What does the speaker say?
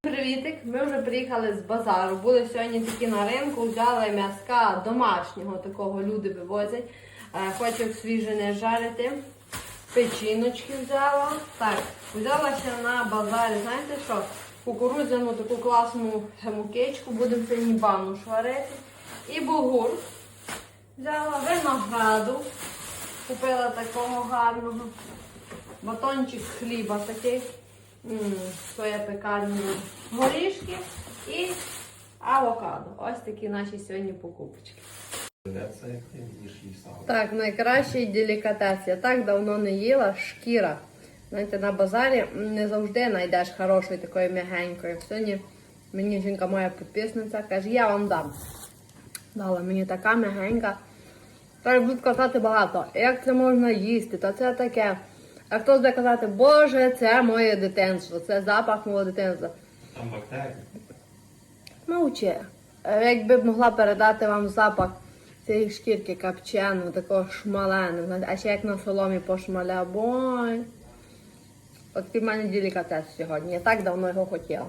Привітик! Ми вже приїхали з базару. Були сьогодні такі на ринку, взяли м'язка домашнього, такого люди вивозять. Е, Хочу свіже не жарити. Печіночки взяла. Так, взяла ще на базарі, знаєте що? Кукурудзяну таку класну мукичку, будемо сьогодні бануш варити. І булгур. Взяла винограду, купила такого гарного. Батончик хліба такий, своя пекарня, горішки і авокадо. Ось такі наші сьогодні покупочки. Так, найкращий делікатес. Я так давно не їла шкіра. Знаєте, на базарі не завжди знайдеш хорошої такої м'ягенької. Сьогодні мені жінка моя підписниця каже, я вам дам. Дала мені така м'ягенька. Так будуть казати багато. Як це можна їсти? Та це таке. А хтось буде казати, Боже, це моє дитинство, це запах мого дитинства. Там бактерії. Мовчи. Е, Якби б могла передати вам запах цієї шкірки капчену, такого шмаленого, а ще як на соломі пошмаля, бой. От в мене делікатес сьогодні. Я так давно його хотіла.